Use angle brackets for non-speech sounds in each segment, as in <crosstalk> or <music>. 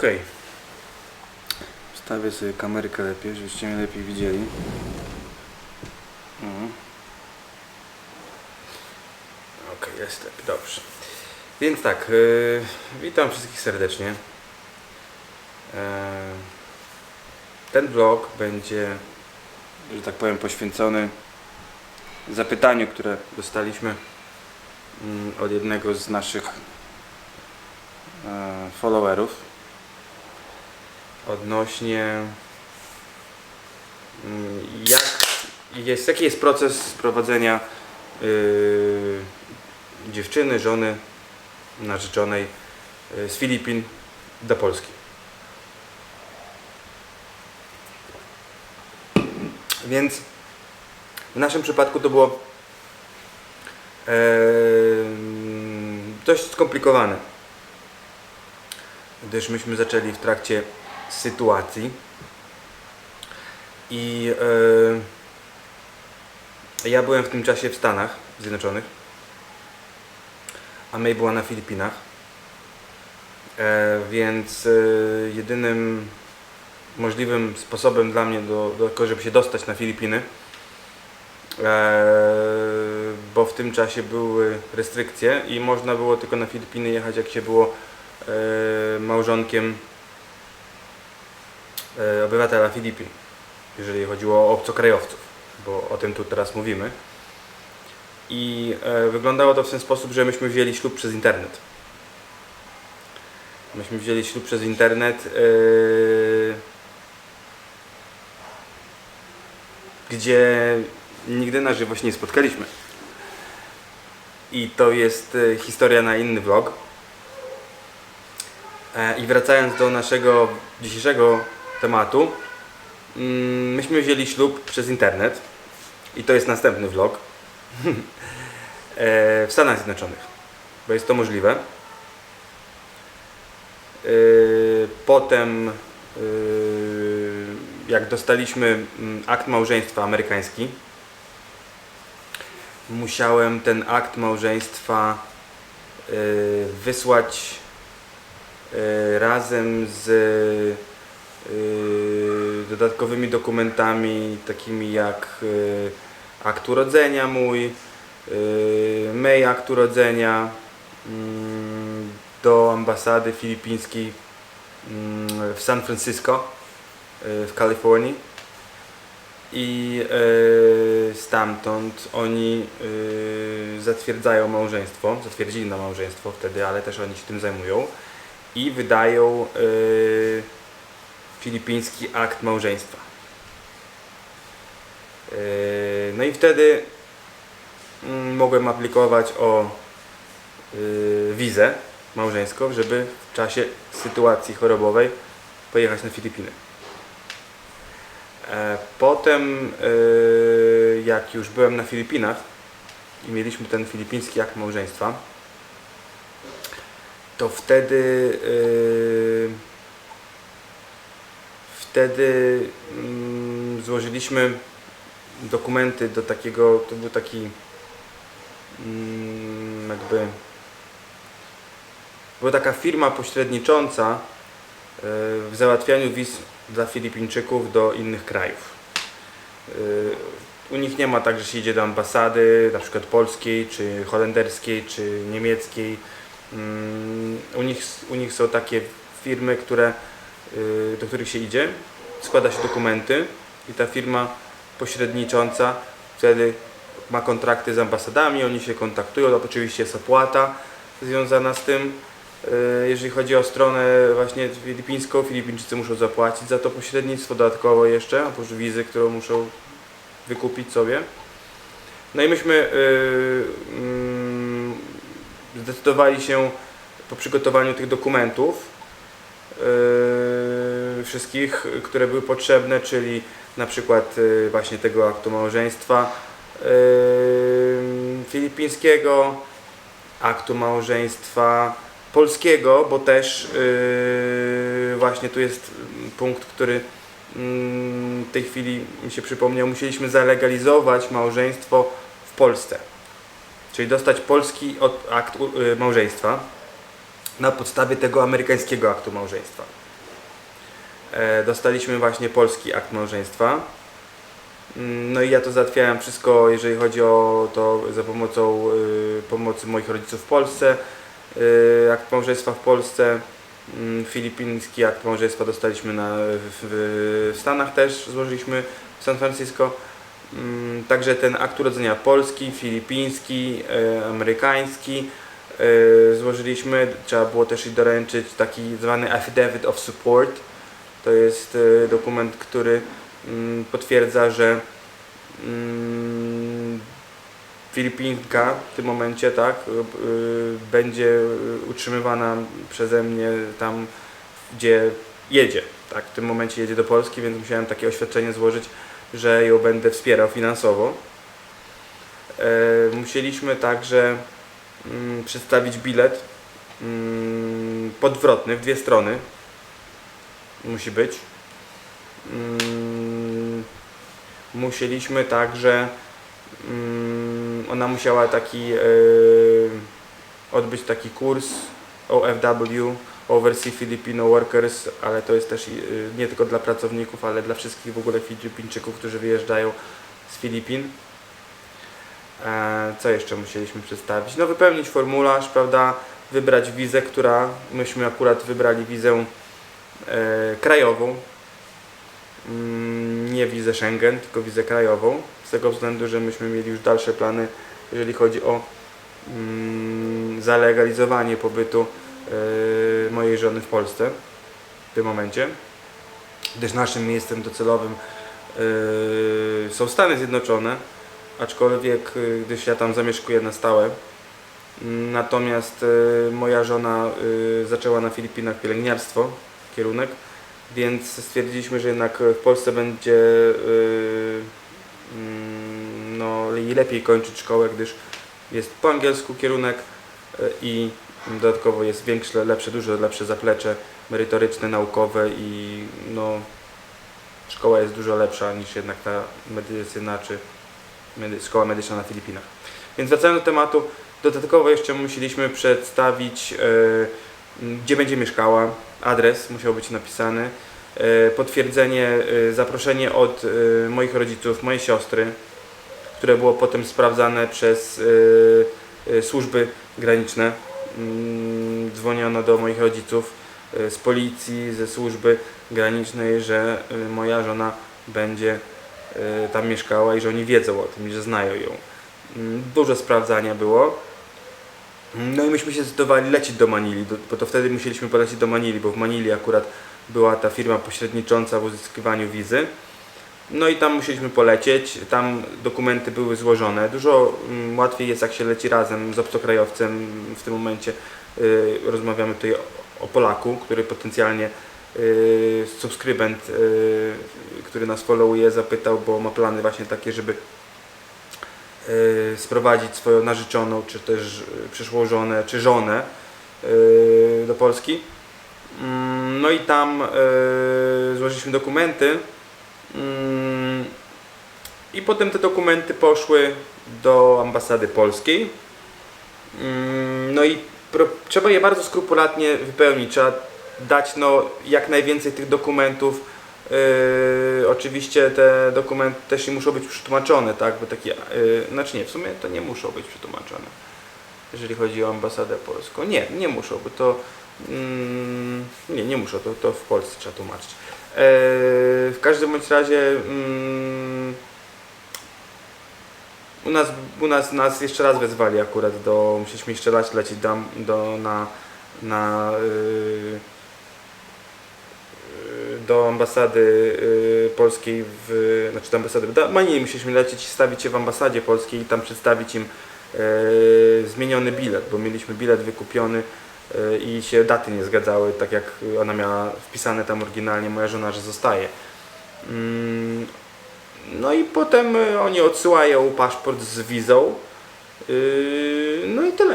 Ok. Wstawię sobie kamerkę lepiej, żebyście mnie lepiej widzieli. Mhm. Ok, jest lepiej, dobrze. Więc tak, yy, witam wszystkich serdecznie. Yy, ten vlog będzie, że tak powiem, poświęcony zapytaniu, które dostaliśmy mm, od jednego z naszych e, followerów odnośnie mm, jak jest, jaki jest proces sprowadzenia y, dziewczyny, żony, narzeczonej y, z Filipin do Polski. Więc w naszym przypadku to było e, dość skomplikowane, gdyż myśmy zaczęli w trakcie sytuacji. I e, ja byłem w tym czasie w Stanach Zjednoczonych, a May była na Filipinach, e, więc e, jedynym możliwym sposobem dla mnie do, do tego, żeby się dostać na Filipiny, bo w tym czasie były restrykcje i można było tylko na Filipiny jechać jak się było małżonkiem obywatela Filipin, jeżeli chodziło o obcokrajowców, bo o tym tu teraz mówimy. I e, wyglądało to w ten sposób, że myśmy wzięli ślub przez internet. Myśmy wzięli ślub przez internet, e, gdzie nigdy na żywo się nie spotkaliśmy. I to jest e, historia na inny vlog. E, I wracając do naszego dzisiejszego tematu, mm, myśmy wzięli ślub przez internet i to jest następny vlog <laughs> e, w Stanach Zjednoczonych, bo jest to możliwe. E, Potem, e, jak dostaliśmy mm, akt małżeństwa amerykański, musiałem ten akt małżeństwa wysłać razem z dodatkowymi dokumentami takimi jak e, akt urodzenia mój, e, May akt urodzenia do ambasady filipińskiej w San Francisco w Kalifornii. I stamtąd oni zatwierdzają małżeństwo, zatwierdzili na małżeństwo wtedy, ale też oni się tym zajmują i wydają filipiński akt małżeństwa. E, no i wtedy mm, mogłem aplikować o y, wizę małżeńską, żeby w czasie sytuacji chorobowej pojechać na Filipiny. E, Potem, y, jak już byłem na Filipinach i mieliśmy ten filipiński akt małżeństwa, to wtedy wtedy mm, złożyliśmy dokumenty do takiego, to był taki mm, jakby była taka firma pośrednicząca y, w załatwianiu wiz dla Filipińczyków do innych krajów. Y, U nich nie ma tak, że się idzie do ambasady, na przykład polskiej, czy holenderskiej, czy niemieckiej. Mm, U nich, u nich są takie firmy, które, do których się idzie, składa się dokumenty i ta firma pośrednicząca wtedy ma kontrakty z ambasadami, oni się kontaktują, oczywiście jest opłata związana z tym. Y, Jeżeli chodzi o stronę właśnie filipińską, Filipińczycy muszą zapłacić za to pośrednictwo dodatkowo jeszcze, oprócz wizy, którą muszą wykupić sobie. No i myśmy y, mm, zdecydowali się po przygotowaniu tych dokumentów y, wszystkich, które były potrzebne, czyli na przykład y, właśnie tego aktu małżeństwa y, filipińskiego, aktu małżeństwa polskiego, bo też właśnie tu jest punkt, który mm, w tej chwili mi się przypomniał, musieliśmy zalegalizować małżeństwo w Polsce. Czyli dostać polski akt małżeństwa na podstawie tego amerykańskiego aktu małżeństwa. e, dostaliśmy właśnie polski akt małżeństwa. Mm, No i ja to załatwiałem wszystko, jeżeli chodzi o to za pomocą y, pomocy moich rodziców w Polsce. Y, akt małżeństwa w Polsce, mm, filipiński akt małżeństwa dostaliśmy na, w, w Stanach też, złożyliśmy w San Francisco. Mm, Także ten akt urodzenia polski, filipiński, y, amerykański złożyliśmy. Trzeba było też i doręczyć taki zwany affidavit of support. To jest y, dokument, który mm, potwierdza, że mm, Filipinka w tym momencie, tak, y, będzie utrzymywana przeze mnie tam, gdzie jedzie. Tak, w tym momencie jedzie do Polski, więc musiałem takie oświadczenie złożyć, że ją będę wspierał finansowo. E, musieliśmy także przedstawić bilet mm, podwrotny w dwie strony. Musi być. Mm, musieliśmy także mm, ona musiała taki e, odbyć taki kurs OFW Overseas Filipino Workers, ale to jest też e, nie tylko dla pracowników, ale dla wszystkich w ogóle Filipińczyków, którzy wyjeżdżają z Filipin. E, Co jeszcze musieliśmy przedstawić? No wypełnić formularz, prawda? Wybrać wizę, która myśmy akurat wybrali wizę e, krajową, Mm, nie wizę Schengen, tylko wizę krajową, z tego względu, że myśmy mieli już dalsze plany, jeżeli chodzi o mm, zalegalizowanie pobytu e, mojej żony w Polsce w tym momencie, gdyż naszym miejscem docelowym są Stany Zjednoczone, aczkolwiek e, gdyż ja tam zamieszkuję na stałe. Natomiast e, moja żona e, zaczęła na Filipinach pielęgniarstwo, kierunek, więc stwierdziliśmy, że jednak w Polsce będzie mm, no, lepiej kończyć szkołę, gdyż jest po angielsku kierunek i dodatkowo jest większe, lepsze, dużo lepsze zaplecze merytoryczne, naukowe i no, szkoła jest dużo lepsza niż jednak ta medycyna czy szkoła medyczna na Filipinach. Więc wracając do tematu, dodatkowo jeszcze musieliśmy przedstawić yy, gdzie będzie mieszkała, adres musiał być napisany, e, potwierdzenie, e, zaproszenie od e, moich rodziców, mojej siostry, które było potem sprawdzane przez e, e, służby graniczne. Mm, Dzwoniono do moich rodziców e, z policji, ze służby granicznej, że e, moja żona będzie e, tam mieszkała i że oni wiedzą o tym że znają ją. Mm, Dużo sprawdzania było. No i myśmy się zdecydowali lecieć do Manili, bo to wtedy musieliśmy polecieć do Manili, bo w Manili akurat była ta firma pośrednicząca w uzyskiwaniu wizy. No i tam musieliśmy polecieć, tam dokumenty były złożone. Dużo mm, łatwiej jest jak się leci razem z obcokrajowcem. W tym momencie y, rozmawiamy tutaj o, Polaku, który potencjalnie y, subskrybent, y, który nas followuje, zapytał, bo ma plany właśnie takie, żeby y, sprowadzić swoją narzeczoną, czy też y, przyszłą żonę, czy żonę y, do Polski. Mm, No i tam y, złożyliśmy dokumenty Mm, i potem te dokumenty poszły do ambasady polskiej. Mm, No i trzeba je bardzo skrupulatnie wypełnić. Trzeba dać no, jak najwięcej tych dokumentów. Yy, oczywiście te dokumenty też nie muszą być przetłumaczone, tak? Bo takie, yy, znaczy nie, w sumie to nie muszą być przetłumaczone, jeżeli chodzi o ambasadę polską. Nie, nie muszą, bo to mm, nie, nie muszą, to, to w Polsce trzeba tłumaczyć. Yy, w każdym bądź razie mm, u nas, u nas, nas jeszcze raz wezwali akurat do, musieliśmy jeszcze raz lecieć do, do, na, na yy, do ambasady yy, polskiej w, znaczy do ambasady, Manili musieliśmy lecieć i stawić się w ambasadzie polskiej i tam przedstawić im yy, zmieniony bilet, bo mieliśmy bilet wykupiony yy, i się daty nie zgadzały, tak jak ona miała wpisane tam oryginalnie, moja żona, że zostaje. Mm, no i potem y, oni odsyłają paszport z wizą. Yy, No i tyle.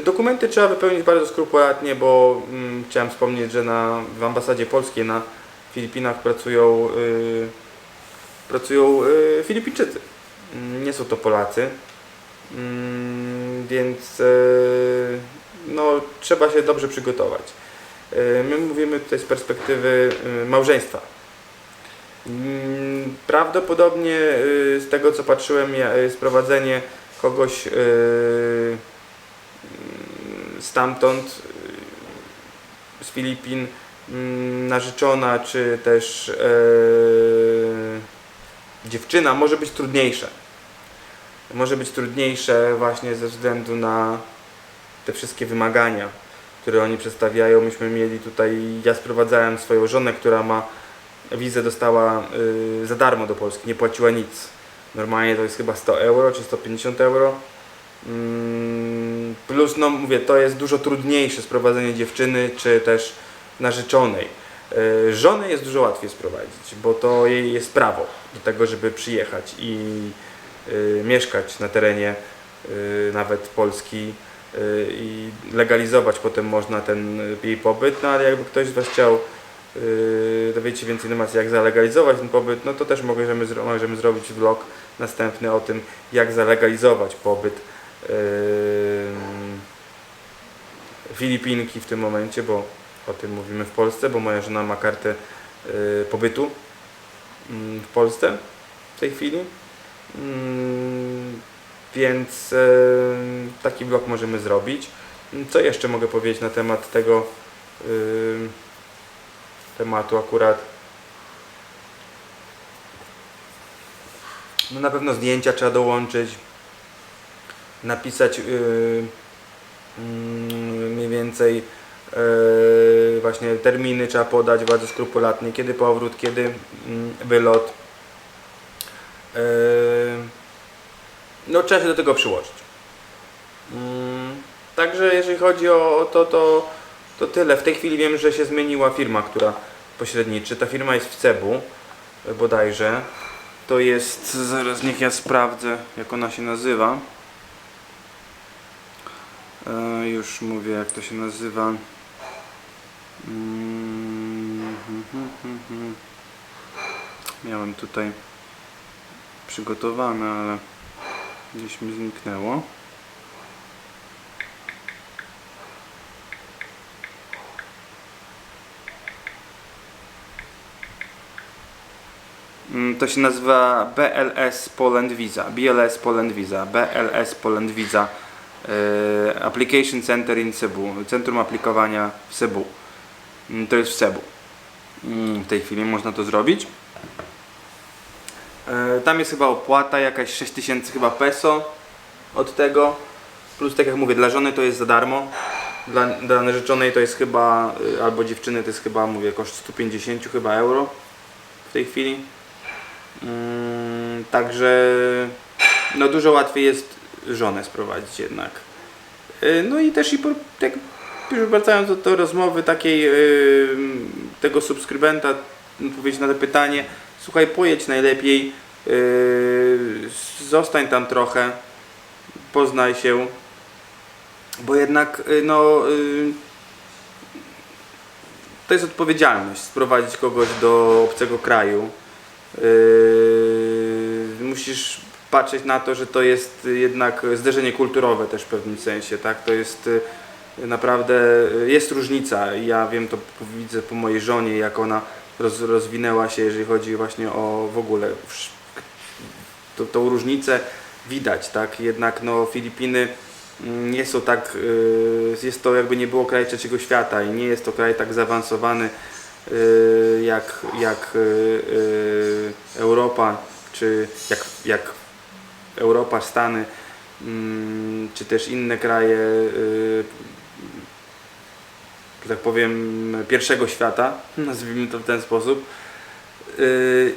Te dokumenty trzeba wypełnić bardzo skrupulatnie, bo mm, chciałem wspomnieć, że na, w ambasadzie polskiej na Filipinach pracują, yy, pracują yy, Filipińczycy. Mm, Nie są to Polacy. Mm, Więc yy, no, trzeba się dobrze przygotować. Y, My mówimy tutaj z perspektywy y, małżeństwa. Mm, Prawdopodobnie y, z tego co patrzyłem, ja- y, sprowadzenie kogoś y, mm, stamtąd, y, z Filipin, mm, narzeczona czy też e, dziewczyna może być trudniejsze. Może być trudniejsze właśnie ze względu na te wszystkie wymagania, które oni przedstawiają. Myśmy mieli tutaj, ja sprowadzałem swoją żonę, która ma wizę, dostała y, za darmo do Polski, nie płaciła nic. Normalnie to jest chyba 100 euro czy 150 euro. Plus, no mówię, to jest dużo trudniejsze sprowadzenie dziewczyny czy też narzeczonej. Y, Żonę jest dużo łatwiej sprowadzić, bo to jej jest prawo do tego, żeby przyjechać i y, mieszkać na terenie y, nawet Polski i legalizować potem można ten jej pobyt, no ale jakby ktoś z Was chciał dowiedzieć się więcej informacji jak zalegalizować ten pobyt, no to też możemy, możemy zrobić vlog następny o tym jak zalegalizować pobyt Filipinki w tym momencie, bo o tym mówimy w Polsce, bo moja żona ma kartę y, pobytu mm, w Polsce w tej chwili. Mm, Więc e, taki vlog możemy zrobić. Co jeszcze mogę powiedzieć na temat tego y, tematu akurat? No na pewno zdjęcia trzeba dołączyć, napisać y, mm, więcej e, właśnie terminy trzeba podać bardzo skrupulatnie, kiedy powrót, kiedy mm, wylot. E, no trzeba się do tego przyłożyć. Mm, Także jeżeli chodzi o to, to, to tyle. W tej chwili wiem, że się zmieniła firma, która pośredniczy. Ta firma jest w Cebu bodajże. To jest, zaraz niech ja sprawdzę jak ona się nazywa. E, już mówię jak to się nazywa. Mm, hm, hm, hm, hm. Miałem tutaj przygotowane, ale gdzieś mi zniknęło. Mm, To się nazywa BLS Poland Visa. BLS Poland Visa. BLS Poland Visa. E, Application Center in Cebu. Centrum aplikowania w Cebu. Mm, To jest w Cebu. Mm, W tej chwili można to zrobić. E, Tam jest chyba opłata jakaś 6000 chyba peso od tego. Plus tak jak mówię, dla żony to jest za darmo. Dla, dla narzeczonej to jest chyba, y, albo dziewczyny to jest chyba, mówię, koszt 150 chyba euro w tej chwili. Mm, Także no dużo łatwiej jest żonę sprowadzić jednak. Y, No i też i tak już wracając do, do rozmowy takiej y, tego subskrybenta, odpowiedź na to pytanie, słuchaj, pojedź najlepiej, y, zostań tam trochę, poznaj się, bo jednak no to jest odpowiedzialność sprowadzić kogoś do obcego kraju. Yy, musisz patrzeć na to, że to jest jednak zderzenie kulturowe też w pewnym sensie, tak? To jest y, naprawdę, y, jest różnica. Ja wiem to, widzę po mojej żonie, jak ona roz, rozwinęła się, jeżeli chodzi właśnie o w ogóle to, tą różnicę widać, tak? Jednak no Filipiny mm, nie są tak, y, jest to jakby nie było kraj trzeciego świata i nie jest to kraj tak zaawansowany jak, jak Europa, czy jak, jak Europa, Stany, mm, czy też inne kraje, y, że tak powiem, pierwszego świata, nazwijmy to w ten sposób. Y,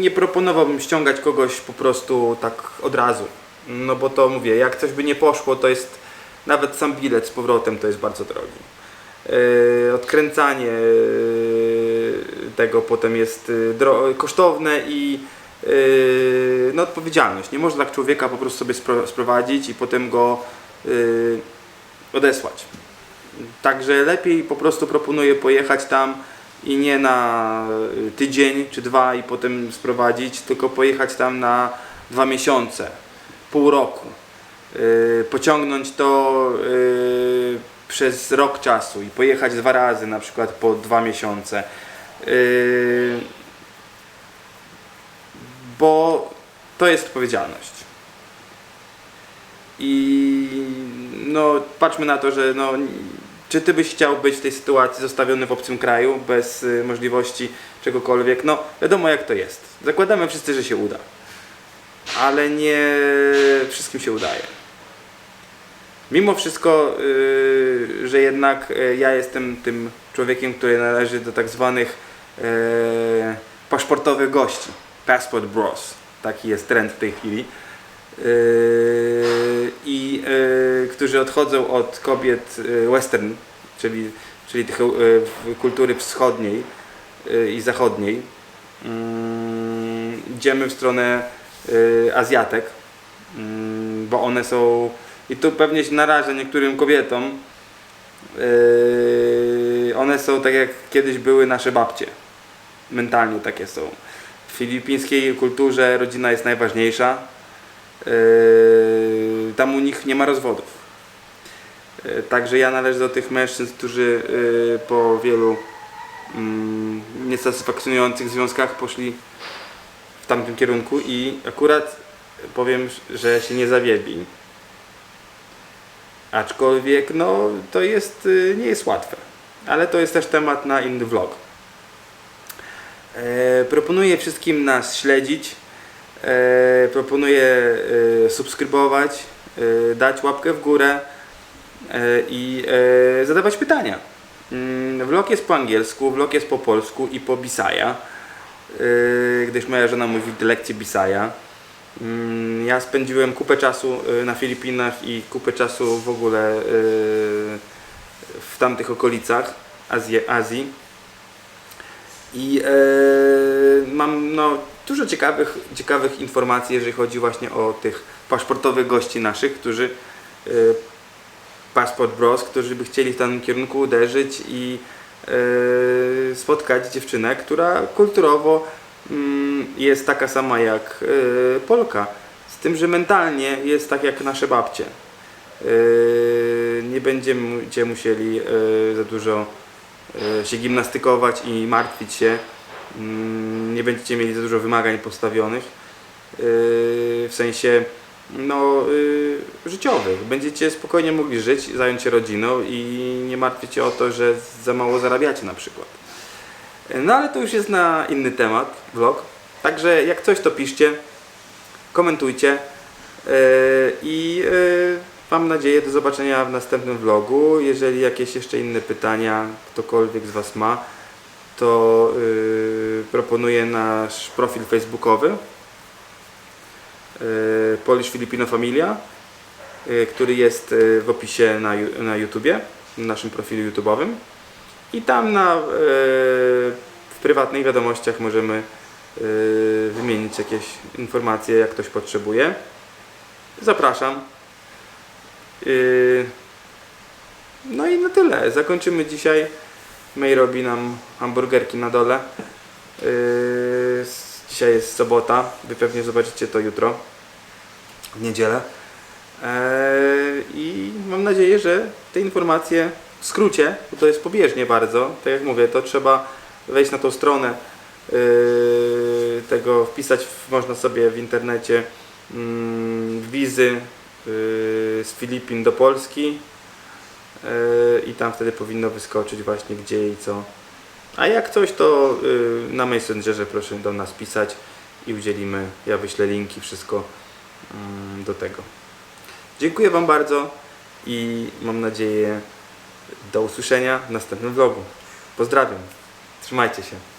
nie proponowałbym ściągać kogoś po prostu tak od razu. No bo to mówię, jak coś by nie poszło, to jest nawet sam bilet z powrotem to jest bardzo drogi. Yy, odkręcanie tego potem jest kosztowne i no, odpowiedzialność. Nie można tak człowieka po prostu sobie spro- sprowadzić i potem go yy, odesłać. Także lepiej po prostu proponuję pojechać tam i nie na y, tydzień czy dwa i potem sprowadzić, tylko pojechać tam na dwa miesiące, pół roku. pociągnąć to przez rok czasu i pojechać dwa razy, na przykład po dwa miesiące. Bo to jest odpowiedzialność. I no, patrzmy na to, że no, czy ty byś chciał być w tej sytuacji zostawiony w obcym kraju bez y, możliwości czegokolwiek? No, wiadomo jak to jest. Zakładamy wszyscy, że się uda. Ale nie wszystkim się udaje. Mimo wszystko, y, że jednak y, ja jestem tym człowiekiem, który należy do tak zwanych y, paszportowych gości. Passport bros. Taki jest trend w tej chwili. Yy, i yy, którzy odchodzą od kobiet yy, western, czyli, czyli tych kultury wschodniej i zachodniej. Yy, idziemy w stronę Azjatek, yy, bo one są i tu pewnie się narażę niektórym kobietom. One są tak jak kiedyś były nasze babcie. Mentalnie takie są. W filipińskiej kulturze rodzina jest najważniejsza. Yy, tam u nich nie ma rozwodów. Yy, Także ja należę do tych mężczyzn, którzy yy, po wielu mm, niesatysfakcjonujących związkach poszli w tamtym kierunku i akurat powiem, że się nie zawiedli. Aczkolwiek no to jest, nie jest łatwe. Ale to jest też temat na inny vlog. E, proponuję wszystkim nas śledzić. E, proponuję e, subskrybować, dać łapkę w górę i zadawać pytania. Mm, Vlog jest po angielsku, vlog jest po polsku i po Bisaja, gdyż moja żona mówi lekcję Bisaja. Mm, Ja spędziłem kupę czasu na Filipinach i kupę czasu w ogóle w tamtych okolicach Azji. Azji. I e, mam no, dużo ciekawych, ciekawych informacji, jeżeli chodzi właśnie o tych paszportowych gości naszych, którzy e, Passport Bros, którzy by chcieli w danym kierunku uderzyć i e, spotkać dziewczynę, która kulturowo mm, jest taka sama jak Polka. Z tym, że mentalnie jest tak jak nasze babcie. E, nie będziecie musieli za dużo się gimnastykować i martwić się. Mm, Nie będziecie mieli za dużo wymagań postawionych. e, W sensie no, y, życiowych. Będziecie spokojnie mogli żyć, zająć się rodziną i nie martwić się o to, że za mało zarabiacie na przykład. No ale to już jest na inny temat, vlog. Także jak coś to piszcie, komentujcie yy, i yy, mam nadzieję do zobaczenia w następnym vlogu. Jeżeli jakieś jeszcze inne pytania ktokolwiek z Was ma, to yy, proponuję nasz profil facebookowy yy, Polish Filipino Familia, yy, który jest yy, w opisie na, na YouTubie, na naszym profilu YouTube'owym. I tam na, yy, w prywatnych wiadomościach możemy yy, wymienić jakieś informacje, jak ktoś potrzebuje. Zapraszam. Yy, no i na tyle. Zakończymy dzisiaj. May robi nam hamburgerki na dole. Yy, dzisiaj jest sobota. Wy pewnie zobaczycie to jutro. W niedzielę. Eee, I mam nadzieję, że te informacje w skrócie, bo to jest pobieżnie bardzo, tak jak mówię, to trzeba wejść na tą stronę yy, tego, wpisać, można sobie w internecie mm, wizy yy, z Filipin do Polski yy, i tam wtedy powinno wyskoczyć właśnie gdzie i co. A jak coś, to yy, na Messengerze proszę do nas pisać i udzielimy, ja wyślę linki, wszystko do tego. Dziękuję Wam bardzo i mam nadzieję do usłyszenia w następnym vlogu. Pozdrawiam. Trzymajcie się.